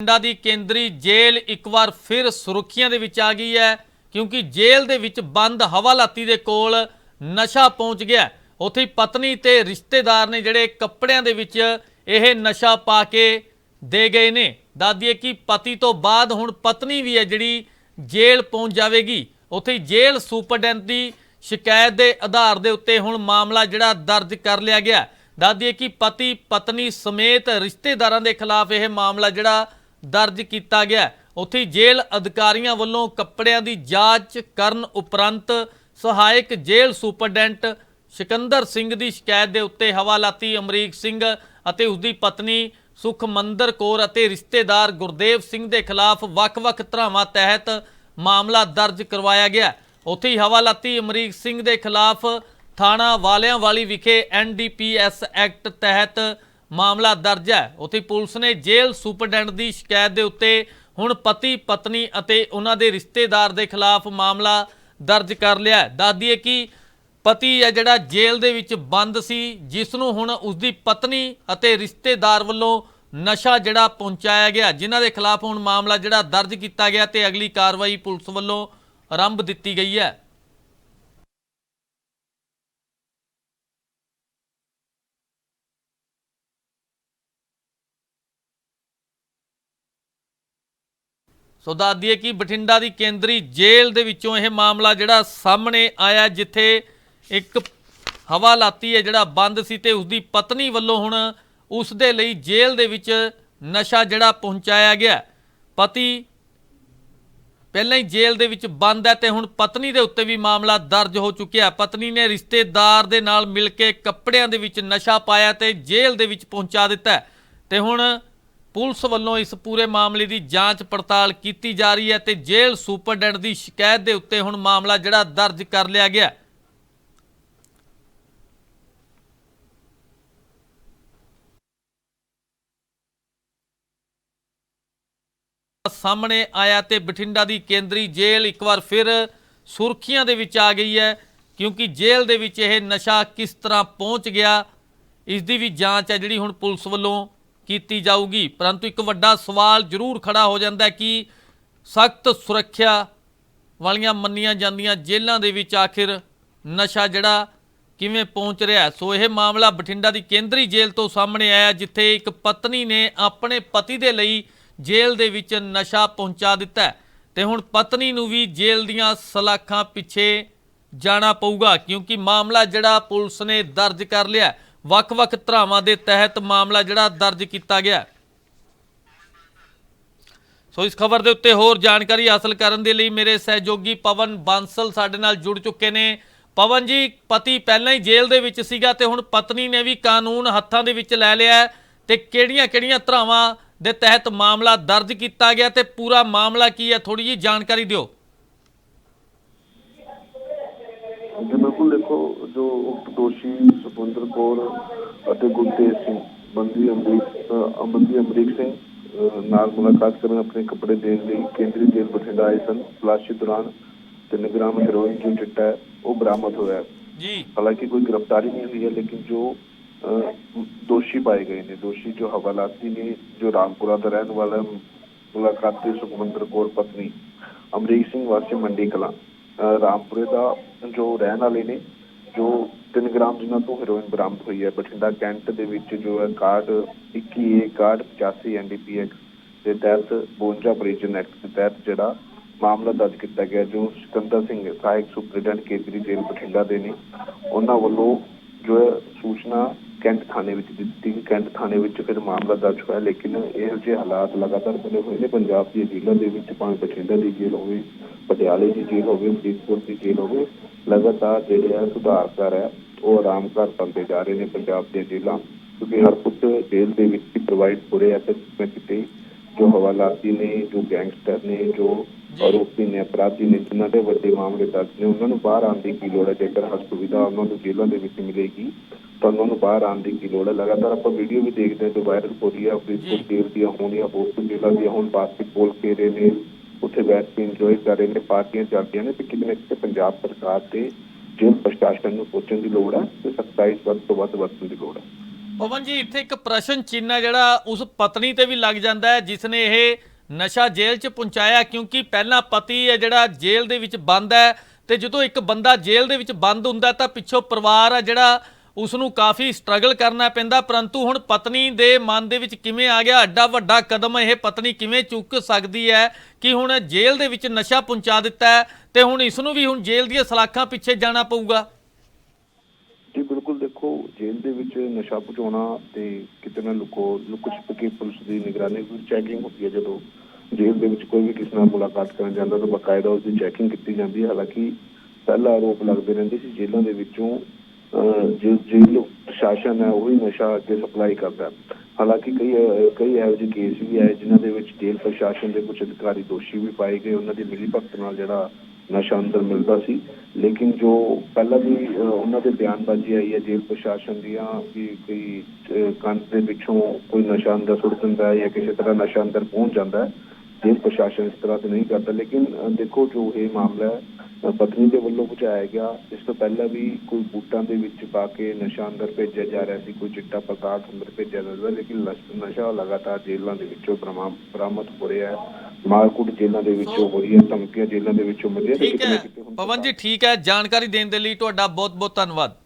ਬਠਿੰਡਾ ਦੀ ਕੇਂਦਰੀ ਜੇਲ੍ਹ ਇੱਕ ਵਾਰ ਫਿਰ ਸੁਰੱਖੀਆਂ ਦੇ ਵਿੱਚ ਆ ਗਈ ਹੈ, ਕਿਉਂਕਿ ਜੇਲ੍ਹ ਦੇ ਵਿੱਚ ਬੰਦ ਹਵਾਲਾਤੀ ਦੇ ਕੋਲ ਨਸ਼ਾ ਪਹੁੰਚ ਗਿਆ ਉੱਥੇ ਪਤਨੀ ਤੇ ਰਿਸ਼ਤੇਦਾਰ ਨੇ ਜਿਹੜੇ ਕੱਪੜਿਆਂ ਦੇ ਵਿੱਚ ਇਹ ਨਸ਼ਾ ਪਾ ਕੇ ਦੇ ਗਏ ਨੇ। ਦਾਦੀਏ ਕਿ ਪਤੀ ਤੋਂ ਬਾਅਦ ਹੁਣ ਪਤਨੀ ਵੀ ਹੈ ਜਿਹੜੀ ਜੇਲ੍ਹ ਪਹੁੰਚ ਜਾਵੇਗੀ। ਉੱਥੇ ਜੇਲ੍ਹ ਸੁਪਰਡੈਂਟ ਦੀ ਸ਼ਿਕਾਇਤ ਦੇ ਆਧਾਰ ਦੇ ਉੱਤੇ ਹੁਣ ਮਾਮਲਾ ਜਿਹੜਾ ਦਰਜ ਕਰ ਲਿਆ ਗਿਆ ਦਾਦੀਏ ਕਿ ਪਤੀ, ਪਤਨੀ ਸਮੇਤ ਰਿਸ਼ਤੇਦਾਰਾਂ ਦੇ ਖਿਲਾਫ ਇਹ ਮਾਮਲਾ ਜਿਹੜਾ ਦਰਜ ਕੀਤਾ ਗਿਆ ਉੱਥੇ ਜੇਲ੍ਹ ਅਧਿਕਾਰੀਆਂ ਵੱਲੋਂ ਕੱਪੜਿਆਂ ਦੀ ਜਾਂਚ ਕਰਨ ਉਪਰੰਤ ਸਹਾਇਕ ਜੇਲ੍ਹ ਸੁਪਰਡੈਂਟ ਸਿਕੰਦਰ ਸਿੰਘ ਦੀ ਸ਼ਿਕਾਇਤ ਦੇ ਉੱਤੇ ਹਵਾਲਾਤੀ ਅਮਰੀਕ ਸਿੰਘ ਅਤੇ ਉਸ ਦੀ ਪਤਨੀ ਸੁਖਮੰਦਰ ਕੌਰ ਅਤੇ ਰਿਸ਼ਤੇਦਾਰ ਗੁਰਦੇਵ ਸਿੰਘ ਦੇ ਖਿਲਾਫ ਵੱਖ-ਵੱਖ ਧਰਾਵਾਂ ਤਹਿਤ ਮਾਮਲਾ ਦਰਜ ਕਰਵਾਇਆ ਗਿਆ ਉੱਥੇ ਹੀ ਹਵਾਲਾਤੀ ਅਮਰੀਕ ਸਿੰਘ ਦੇ ਖਿਲਾਫ ਥਾਣਾ ਵਾਲਿਆਂ ਵਾਲੀ ਵਿਖੇ ਐਨਡੀਪੀਐਸ ਐਕਟ ਤਹਿਤ ਮਾਮਲਾ ਦਰਜ ਹੈ। ਉੱਥੇ ਪੁਲਿਸ ਨੇ ਜੇਲ੍ਹ ਸੁਪਰਡੈਂਟ ਦੀ ਸ਼ਿਕਾਇਤ ਦੇ ਉੱਤੇ ਹੁਣ ਪਤੀ, ਪਤਨੀ ਅਤੇ ਉਹਨਾਂ ਦੇ ਰਿਸ਼ਤੇਦਾਰ ਦੇ ਖਿਲਾਫ ਮਾਮਲਾ ਦਰਜ ਕਰ ਲਿਆ ਦੱਸਦੀਏ ਕਿ ਪਤੀ ਹੈ ਜਿਹੜਾ ਜੇਲ੍ਹ ਦੇ ਵਿੱਚ ਬੰਦ ਸੀ, ਜਿਸ ਨੂੰ ਹੁਣ ਉਸਦੀ ਪਤਨੀ ਅਤੇ ਰਿਸ਼ਤੇਦਾਰ ਵੱਲੋਂ ਨਸ਼ਾ ਜਿਹੜਾ ਪਹੁੰਚਾਇਆ ਗਿਆ, ਜਿਨ੍ਹਾਂ ਦੇ ਖਿਲਾਫ ਹੁਣ ਮਾਮਲਾ ਜਿਹੜਾ ਦਰਜ ਕੀਤਾ ਗਿਆ ਤੇ ਅਗਲੀ ਕਾਰਵਾਈ ਪੁਲਿਸ ਵੱਲੋਂ ਆਰੰਭ ਦਿੱਤੀ ਗਈ ਹੈ। ਸੋ ਦੱਸ ਦਈਏ ਕਿ ਬਠਿੰਡਾ ਦੀ ਕੇਂਦਰੀ ਜੇਲ੍ਹ ਦੇ ਵਿੱਚੋਂ ਇਹ ਮਾਮਲਾ ਜਿਹੜਾ ਸਾਹਮਣੇ ਆਇਆ, ਜਿੱਥੇ ਇੱਕ ਹਵਾਲਾਤੀ ਹੈ ਜਿਹੜਾ ਬੰਦ ਸੀ ਤੇ ਉਸਦੀ ਪਤਨੀ ਵੱਲੋਂ ਹੁਣ ਉਸ ਦੇ ਲਈ ਜੇਲ੍ਹ ਦੇ ਵਿੱਚ ਨਸ਼ਾ ਜਿਹੜਾ ਪਹੁੰਚਾਇਆ ਗਿਆ। ਪਤੀ ਪਹਿਲਾਂ ਹੀ ਜੇਲ੍ਹ ਦੇ ਵਿੱਚ ਬੰਦ ਹੈ ਤੇ ਹੁਣ ਪਤਨੀ ਦੇ ਉੱਤੇ ਵੀ ਮਾਮਲਾ ਦਰਜ ਹੋ ਚੁੱਕਿਆ। ਪਤਨੀ ਨੇ ਰਿਸ਼ਤੇਦਾਰ ਦੇ ਨਾਲ ਮਿਲ ਕੇ ਕੱਪੜਿਆਂ ਦੇ ਵਿੱਚ ਨਸ਼ਾ ਪਾਇਆ ਤੇ ਜੇਲ੍ਹ ਦੇ ਵਿੱਚ ਪਹੁੰਚਾ ਦਿੱਤਾ ਹੈ। ਤੇ ਹੁਣ ਪੁਲਿਸ ਵੱਲੋਂ ਇਸ ਪੂਰੇ ਮਾਮਲੇ ਦੀ ਜਾਂਚ ਪੜਤਾਲ ਕੀਤੀ ਜਾ ਰਹੀ ਹੈ ਤੇ ਜੇਲ੍ਹ ਸੁਪਰਡੈਂਟ ਦੀ ਸ਼ਿਕਾਇਤ ਦੇ ਉੱਤੇ ਹੁਣ ਮਾਮਲਾ ਜਿਹੜਾ ਦਰਜ ਕਰ ਲਿਆ ਗਿਆ ਸਾਹਮਣੇ ਆਇਆ ਤੇ ਬਠਿੰਡਾ ਦੀ ਕੇਂਦਰੀ ਜੇਲ੍ਹ ਇੱਕ ਵਾਰ ਫਿਰ ਸੁਰਖੀਆਂ ਦੇ ਵਿੱਚ ਆ ਗਈ ਹੈ, ਕਿਉਂਕਿ ਜੇਲ੍ਹ ਦੇ ਵਿੱਚ ਇਹ ਨਸ਼ਾ ਕਿਸ ਤਰ੍ਹਾਂ ਪਹੁੰਚ ਗਿਆ, ਇਸ ਦੀ ਵੀ ਜਾਂਚ ਹੈ ਜਿਹੜੀ ਹੁਣ ਪੁਲਿਸ ਵੱਲੋਂ ਕੀਤੀ ਜਾਊਗੀ। ਪਰੰਤੂ ਇੱਕ ਵੱਡਾ ਸਵਾਲ ਜ਼ਰੂਰ ਖੜਾ ਹੋ ਜਾਂਦਾ ਹੈ ਕਿ ਸਖਤ ਸੁਰੱਖਿਆ ਵਾਲੀਆਂ ਮੰਨੀਆਂ ਜਾਂਦੀਆਂ ਜੇਲ੍ਹਾਂ ਦੇ ਵਿੱਚ ਆਖਿਰ ਨਸ਼ਾ ਜਿਹੜਾ ਕਿਵੇਂ ਪਹੁੰਚ ਰਿਹਾ ਸੋ ਇਹ ਮਾਮਲਾ ਬਠਿੰਡਾ ਦੀ ਕੇਂਦਰੀ ਜੇਲ੍ਹ ਤੋਂ ਸਾਹਮਣੇ ਆਇਆ, ਜਿੱਥੇ ਇੱਕ ਪਤਨੀ ਨੇ ਆਪਣੇ ਪਤੀ ਦੇ ਲਈ ਜੇਲ੍ਹ ਦੇ ਵਿੱਚ ਨਸ਼ਾ ਪਹੁੰਚਾ ਦਿੱਤਾ ਹੈ। ਤੇ ਹੁਣ ਪਤਨੀ ਨੂੰ ਵੀ ਜੇਲ੍ਹ ਦੀਆਂ ਸਲਾਖਾਂ ਪਿੱਛੇ ਜਾਣਾ ਪਊਗਾ, ਕਿਉਂਕਿ ਮਾਮਲਾ ਜਿਹੜਾ ਪੁਲਿਸ ਨੇ ਦਰਜ ਕਰ ਲਿਆ ਵੱਖ-ਵੱਖ ਧਰਾਵਾਂ ਦੇ ਤਹਿਤ ਮਾਮਲਾ ਜਿਹੜਾ ਦਰਜ ਕੀਤਾ ਗਿਆ ਸੋ ਇਸ ਖਬਰ ਦੇ ਉੱਤੇ ਹੋਰ ਜਾਣਕਾਰੀ ਹਾਸਲ ਕਰਨ ਦੇ ਲਈ ਮੇਰੇ ਸਹਿਯੋਗੀ ਪਵਨ ਬਾਂਸਲ ਸਾਡੇ ਨਾਲ ਜੁੜ ਚੁੱਕੇ ਨੇ। ਪਵਨ ਜੀ, ਪਤੀ ਪਹਿਲਾਂ ਹੀ ਜੇਲ੍ਹ ਦੇ ਵਿੱਚ ਸੀਗਾ ਤੇ ਹੁਣ ਪਤਨੀ ਨੇ ਵੀ ਕਾਨੂੰਨ ਹੱਥਾਂ ਦੇ ਵਿੱਚ ਲੈ ਲਿਆ ਹੈ ਤੇ ਕਿਹੜੀਆਂ-ਕਿਹੜੀਆਂ ਧਰਾਵਾਂ ਦੇ ਤਹਿਤ ਮਾਮਲਾ ਦਰਜ ਕੀਤਾ ਗਿਆ ਤੇ ਪੂਰਾ ਮਾਮਲਾ ਕੀ ਹੈ? ਥੋੜੀ ਜਿਹੀ ਜਾਣਕਾਰੀ ਦਿਓ। ਜੀ ਉਕਤ ਦੋਸ਼ੀ ਸੁਪਿੰਦਰ ਕੌਰ ਅਤੇ ਗੁਰਤੇਜ ਸਿੰਘ ਬੰਦੀ ਅਮਰੀਕ ਅ, ਬੰਦੀ ਅਮਰੀਕ ਸਿੰਘ ਨਾਲ ਮੁਲਾਕਾਤ ਕਰਨ ਆਪਣੇ ਕੱਪੜੇ ਦੇਣ ਲਈ ਕੇਂਦਰੀ ਜੇਲ੍ਹ ਬਠਿੰਡਾ ਆਏ ਸਨ ਤਲਾਸ਼ੀ ਦੌਰਾਨ 3 ਗ੍ਰਾਮ ਹੈਰੋਇਨ ਜੋ ਚਿੱਟਾ ਹੈ ਉਹ ਬਰਾਮਦ ਹੋਇਆ ਹੈ। ਜੀ ਹਾਲਾਂਕਿ ਕੋਈ ਗ੍ਰਿਫਤਾਰੀ ਨਹੀਂ ਹੋਈ ਹੈ ਲੇਕਿਨ ਜੋ ਦੋਸ਼ੀ ਪਾਏ ਗਏ ਨੇ ਦੋਸ਼ੀ ਜੋ ਹਵਾਲਾਤੀ ਨੇ ਜੋ ਰਾਮਪੁਰਾ ਦਾ ਰਹਿਣ ਵਾਲਾ ਹੈ, ਮੁਲਾਕਾਤ ਤੇ ਸੁਖਮੰਦਰ ਕੌਰ ਪਤਨੀ ਅਮਰੀਕ ਸਿੰਘ ਵਾਸੀ ਮੰਡੀ ਕਲਾਂ ਰਾਮਪੁਰੇ ਦਾ ਜੋ ਰਹਿਣ ਵਾਲੇ ਨੇ ਜੋ 3 ਗ੍ਰਾਮ ਜਿਨ੍ਹਾਂ ਤੋਂ ਹੈਰੋਇਨ ਬਰਾਮਦ ਹੋਈ ਹੈ, ਬਠਿੰਡਾ ਕੈਂਟ ਦੇ ਵਿੱਚ ਜੋ ਹੈ ਕਾਰਡ 21 ਏ, ਕਾਰਡ 85 ਐਨਡੀਪੀਐਕਸ ਦੇ ਤਹਿਤ 52 ਆਪਰੇਸ਼ਨ ਐਕਟ ਦੇ ਤਹਿਤ ਜਿਹੜਾ ਮਾਮਲਾ ਦਰਜ ਕੀਤਾ ਗਿਆ, ਜੋ ਸਿਕੰਦਰ ਸਿੰਘ ਸਹਾਇਕ ਸੁਪਰਡੈਂਟ ਕੇਂਦਰੀ ਜੇਲ੍ਹ ਬਠਿੰਡਾ ਦੇ ਨੇ, ਉਹਨਾਂ ਵੱਲੋਂ ਜੋ ਹੈ ਸੂਚਨਾ ਕੈਂਟ ਥਾਣੇ ਵਿੱਚ ਦਿੱਤੀ ਗਈ, ਕੈਂਟ ਥਾਣੇ ਵਿੱਚ ਫਿਰ ਮਾਮਲਾ ਦਰਜ ਹੋਇਆ, ਲੇਕਿਨ ਇਹੋ ਜਿਹੇ ਹਾਲਾਤ ਲਗਾਤਾਰ ਬਣੇ ਹੋਏ ਨੇ, ਪੰਜਾਬ ਦੀ ਜੇਲ੍ਹਾਂ ਦੇ ਵਿੱਚ ਭਾਵੇਂ ਬਠਿੰਡਾ ਦੀ ਜੇਲ੍ਹ ਹੋਵੇ, ਪਟਿਆਲੇ ਦੀ ਜੇਲ੍ਹ ਹੋਵੇ, ਫਰੀਦਕੋਟ ਦੀ ਜੇਲ੍ਹ ਹੋਵੇ ਲਗਾਤਾਰ ਜਿਹੜੇ ਆ ਸੁਧਾਰ ਕਰ ਹੈ ਉਹ ਆਰਾਮ ਕਰ ਬੰਦੇ ਜਾ ਰਹੇ ਨੇ ਪੰਜਾਬ ਦੀਆਂ ਜੇਲ੍ਹਾਂ ਕਿਉਂਕਿ ਹਰ ਕੁਝ ਜੇਲ੍ਹ ਦੇ ਵਿੱਚ ਹੀ ਪ੍ਰੋਵਾਈਡ ਹੋ ਰਿਹਾ ਹੈ ਤੇ ਕਿਤੇ ਜੋ ਹਵਾਲਾਤੀ ਨੇ ਜੋ ਗੈਂਗਸਟਰ ਨੇ ਜੋ ਜੀ। ਆਰੋਪੀ ਨੇ ਅਪਰਾਧੀ ਨੇ ਜਿਨ੍ਹਾਂ ਦੇ ਵੱਡੇ ਮਾਮਲੇ ਦਰਜ ਨੇ ਉਹਨਾਂ ਨੂੰ ਬਾਹਰ ਆਉਣ ਦੀ ਕੀ ਲੋੜ ਹੈ? ਜੇਕਰ ਹਰ ਸੁਵਿਧਾ ਉਹਨਾਂ ਨੂੰ ਜੇਲ੍ਹਾਂ ਦੇ ਵਿੱਚ ਮਿਲੇਗੀ ਤਾਂ ਉਹਨਾਂ ਨੂੰ ਬਾਹਰ ਆਉਣ ਦੀ ਕੀ ਲੋੜ ਹੈ? ਲਗਾਤਾਰ ਆਪਾਂ ਵੀਡੀਓ ਵੀ ਦੇਖਦੇ ਹਾਂ ਜੋ ਵਾਇਰਲ ਹੋ ਰਹੀ ਹੈ ਫਰੀਦਕੋਟ ਜੇਲ੍ਹ ਦੀਆਂ ਹੋਣੀਆਂ ਬਹੁਤ ਜੇਲ੍ਹਾਂ ਦੀਆਂ ਹੁਣ ਬਾਸਕਟਬਾਲ ਖੇਡ ਰਹੇ ਨੇ ਉੱਥੇ ਬੈਠ ਕੇ ਇੰਜੋਏ ਕਰ ਰਹੇ ਨੇ, ਪਾਰਟੀਆਂ ਚੱਲਦੀਆਂ ਨੇ, ਤੇ ਕਿਤੇ ਨਾ ਕਿਤੇ ਪੰਜਾਬ ਸਰਕਾਰ ਤੇ ਜੇਲ੍ਹ ਪ੍ਰਸ਼ਾਸਨ ਨੂੰ ਸੋਚਣ ਦੀ ਲੋੜ ਹੈ ਤੇ ਸਖਤਾਈ ਵੱਧ ਤੋਂ ਵੱਧ ਵਰਤਣ ਦੀ ਲੋੜ ਹੈ ਪਵਨ ਜੀ, ਇੱਥੇ ਇੱਕ ਪ੍ਰਸ਼ਨ ਚਿੰਨ੍ਹ ਹੈ ਜਿਹੜਾ ਉਸ ਪਤਨੀ ਤੇ ਵੀ ਲੱਗ ਜਾਂਦਾ ਹੈ, ਜਿਸ ਨੇ ਇਹ ਨਸ਼ਾ ਜੇਲ੍ਹ 'ਚ ਪਹੁੰਚਾਇਆ, ਕਿਉਂਕਿ ਪਹਿਲਾਂ ਪਤੀ ਹੈ ਜਿਹੜਾ ਜੇਲ੍ਹ ਦੇ ਵਿੱਚ ਬੰਦ ਹੈ, ਤੇ ਜਦੋਂ ਇੱਕ ਬੰਦਾ ਜੇਲ੍ਹ ਦੇ ਵਿੱਚ ਬੰਦ ਹੁੰਦਾ ਤਾਂ ਪਿੱਛੋਂ ਪਰਿਵਾਰ ਆ ਜਿਹੜਾ ਉਸ ਨੂੰ ਕਾਫੀ ਸਟਰਗਲ ਕਰਨਾ ਪੈਂਦਾ, ਪਰੰਤੂ ਹੁਣ ਪਤਨੀ ਦੇ ਮਨ ਦੇ ਵਿੱਚ ਕਿਵੇਂ ਆ ਗਿਆ? ਐਡਾ ਵੱਡਾ ਕਦਮ ਇਹ ਪਤਨੀ ਕਿਵੇਂ ਚੁੱਕ ਸਕਦੀ ਹੈ ਕਿ ਹੁਣ ਜੇਲ੍ਹ ਦੇ ਵਿੱਚ ਨਸ਼ਾ ਪਹੁੰਚਾ ਦਿੱਤਾ ਹੈ ਤੇ ਹੁਣ ਇਸ ਨੂੰ ਵੀ ਹੁਣ ਜੇਲ੍ਹ ਦੀਆਂ ਸਲਾਖਾਂ ਪਿੱਛੇ ਜਾਣਾ ਪਊਗਾ? ਜੀ, ਬਿਲਕੁਲ ਦੇਖੋ, ਜੇਲ੍ਹ ਦੇ ਵਿੱਚ ਨਸ਼ਾ ਪਹੁੰਚਾਉਣਾ ਤੇ ਕਿਤੇ ਨਾ ਲੁਕੋ, ਲੁਕ ਛਿਪ ਕੇ ਪੁਲਿਸ ਦੀ ਨਿਗਰਾਨੀ ਵਿੱਚ ਚੈਕਿੰਗ ਹੁੰਦੀ ਹੈ। ਜਦੋਂ ਜੇਲ੍ਹ ਦੇ ਵਿੱਚ ਕੋਈ ਵੀ ਕਿਸੇ ਨਾਲ ਮੁਲਾਕਾਤ ਕਰਨ ਜਾਂਦਾ, ਤਾਂ ਬਕਾਇਦਾ ਉਸ ਦੀ ਚੈਕਿੰਗ ਕੀਤੀ ਜਾਂਦੀ ਹੈ। ਹਾਲਾਂਕਿ ਪਹਿਲਾ ਆਰੋਪ ਲੱਗਦੇ ਰਹਿੰਦੇ ਸੀ ਜੇਲ੍ਹਾਂ ਦੇ ਵਿੱਚੋਂ ਜੋ ਜੇਲ੍ਹ ਪ੍ਰਸ਼ਾਸਨ ਹੈ ਉਹੀ ਨਸ਼ਾ ਅੱਗੇ ਸਪਲਾਈ ਕਰਦਾ ਹਾਲਾਂਕਿ ਕਈ ਕਈ ਇਹੋ ਜਿਹੇ ਕੇਸ ਵੀ ਆਏ ਜਿਨ੍ਹਾਂ ਦੇ ਵਿੱਚ ਜੇਲ੍ਹ ਪ੍ਰਸ਼ਾਸਨ ਦੇ ਕੁਝ ਅਧਿਕਾਰੀ ਦੋਸ਼ੀ ਵੀ ਪਾਏ ਗਏ। ਉਹਨਾਂ ਦੀ ਮਿਲੀਭਗਤ ਨਾਲ ਜਿਹੜਾ ਨਸ਼ਾ ਅੰਦਰ ਮਿਲਦਾ ਸੀ। ਲੇਕਿਨ ਜੋ ਪਹਿਲਾਂ ਵੀ ਉਹਨਾਂ ਦੇ ਬਿਆਨਬਾਜ਼ੀ ਆਈ ਹੈ ਜੇਲ੍ਹ ਪ੍ਰਸ਼ਾਸਨ ਦੀਆਂ ਕਿ ਕੋਈ ਅਹ, ਕੰਧ ਦੇ ਪਿੱਛੋਂ ਕੋਈ ਨਸ਼ਾ ਅੰਦਰ ਸੁੱਟ ਦਿੰਦਾ ਹੈ ਜਾਂ ਕਿਸੇ ਤਰ੍ਹਾਂ ਨਸ਼ਾ ਅੰਦਰ ਪਹੁੰਚ ਜਾਂਦਾ ਹੈ ਜੇਲ੍ਹ ਪ੍ਰਸ਼ਾਸਨ ਇਸ ਤਰ੍ਹਾਂ ਤੇ ਨਹੀਂ ਕਰਦਾ। ਲੇਕਿਨ ਦੇਖੋ ਜੋ ਇਹ ਮਾਮਲਾ ਹੈ ਪਤਨੀ ਦੇ ਵੱਲੋਂ ਬੁਝਾਇਆ ਗਿਆ। ਇਸ ਤੋਂ ਪਹਿਲਾਂ ਵੀ ਕੋਈ ਬੂਟਾਂ ਦੇ ਵਿੱਚ ਪਾ ਕੇ ਨਸ਼ਾ ਅੰਦਰ ਭੇਜਿਆ ਜਾ ਰਿਹਾ ਸੀ ਕੋਈ ਚਿੱਟਾ ਪਦਾਰਥ ਅੰਦਰ ਭੇਜਿਆ ਜਾ ਰਿਹਾ ਲੇਕਿਨ ਨਸ਼- ਨਸ਼ਾ ਲਗਾਤਾਰ ਜੇਲ੍ਹਾਂ ਦੇ ਵਿੱਚੋਂ ਬਰਾਮਦ ਬਰਾਮਦ ਹੋ ਰਿਹਾ ਹੈ। ਮਾਰਕੁੱਟ ਜੇਲ੍ਹਾਂ ਦੇ ਵਿੱਚੋਂ ਹੋ ਰਹੀ ਹੈ ਧਮਕੀਆਂ ਜੇਲ੍ਹਾਂ ਦੇ ਵਿੱਚੋਂ ਮਿਲ ਰਹੀਆਂ ਤੇ ਠੀਕ ਕਿਤੇ ਨਾ ਹੈ ਕਿਤੇ ਹੁਣ ਪਵਨ ਜੀ ਠੀਕ ਹੈ। ਜਾਣਕਾਰੀ ਦੇਣ ਦੇ ਲਈ ਤੁਹਾਡਾ ਬਹੁਤ ਬਹੁਤ ਧੰਨਵਾਦ।